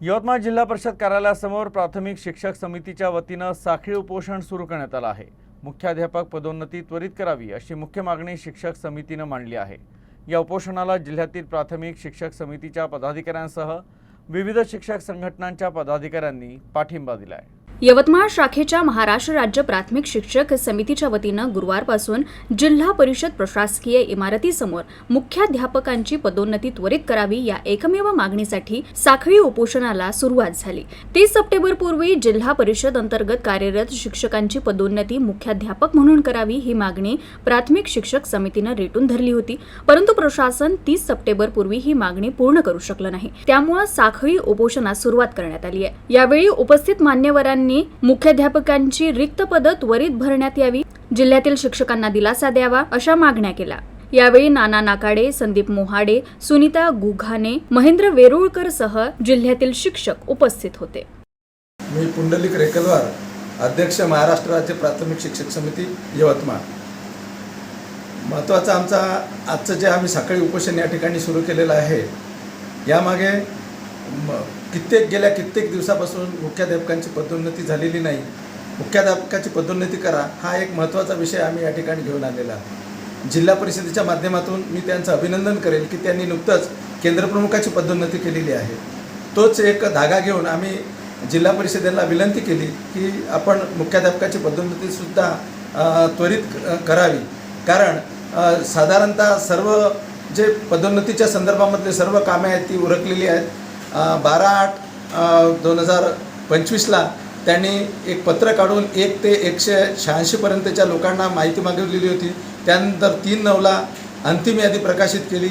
यवतमाळ जिल्हा परिषद कार्यालयासमोर प्राथमिक शिक्षक समितीच्या वतीनं साखळी उपोषण सुरू करण्यात आलं आहे. मुख्याध्यापक पदोन्नती त्वरित करावी अशी मुख्य मागणी शिक्षक समितीनं मांडली आहे. या उपोषणाला जिल्ह्यातील प्राथमिक शिक्षक समितीच्या पदाधिकाऱ्यांसह विविध शिक्षक संघटनांच्या पदाधिकाऱ्यांनी पाठिंबा दिला आहे यवतमाळ शाखेच्या महाराष्ट्र राज्य प्राथमिक शिक्षक समितीच्या वतीनं गुरुवारपासून जिल्हा परिषद प्रशासकीय इमारतीसमोर मुख्याध्यापकांची पदोन्नती त्वरित करावी या एकमेव मागणीसाठी साखळी उपोषणाला सुरुवात झाली. तीस सप्टेंबर पूर्वी जिल्हा परिषद अंतर्गत कार्यरत शिक्षकांची पदोन्नती मुख्याध्यापक म्हणून करावी ही मागणी प्राथमिक शिक्षक समितीनं रेटून धरली होती. परंतु प्रशासन तीस सप्टेंबर पूर्वी ही मागणी पूर्ण करू शकलं नाही. त्यामुळे साखळी उपोषणास सुरुवात करण्यात आली आहे. यावेळी उपस्थित मान्यवरांनी मुख्याध्यापकांची रिक्त पदं त्वरित भरण्यात यावी जिल्ह्यातील शिक्षकांना दिलासा द्यावा अशा मागण्या केल्या. यावेळी नाना नाकाडे संदीप मोहाडे सुनीता गुघाने महेंद्र वेरुळकर सह जिल्ह्यातील शिक्षक उपस्थित होते. मी पुंडलिक रेकलवार अध्यक्ष महाराष्ट्र राज्य प्राथमिक शिक्षक समिती यवतमाळ. महत्त्वाचा आमचा आजचं जे आम्ही सकाळी उपोषण या ठिकाणी सुरू केलेलं आहे यामागे कित्येक गेल्या कित्येक दिवसापासून मुख्याध्यापकांची पदोन्नती झालेली नाही. मुख्याध्यापकाची पदोन्नती करा हा एक महत्त्वाचा विषय आम्ही या ठिकाणी घेऊन आलेला जिल्हा परिषदेच्या माध्यमातून मी त्यांचं अभिनंदन करेल की त्यांनी नुकतंच केंद्रप्रमुखाची पदोन्नती केलेली आहे. तोच एक धागा घेऊन आम्ही जिल्हा परिषदेला विनंती केली की आपण मुख्याध्यापकाची पदोन्नतीसुद्धा त्वरित करावी. कारण साधारणतः सर्व जे पदोन्नतीच्या संदर्भामधले सर्व कामे आहेत ती उरकलेली आहेत. बारा आठ दोन हजार पंचवीसला त्यांनी एक पत्र काढून एक ते एकशे शहाऐंशीपर्यंतच्या लोकांना माहिती मागवलेली होती. त्यानंतर तीन नऊला अंतिम यादी प्रकाशित केली.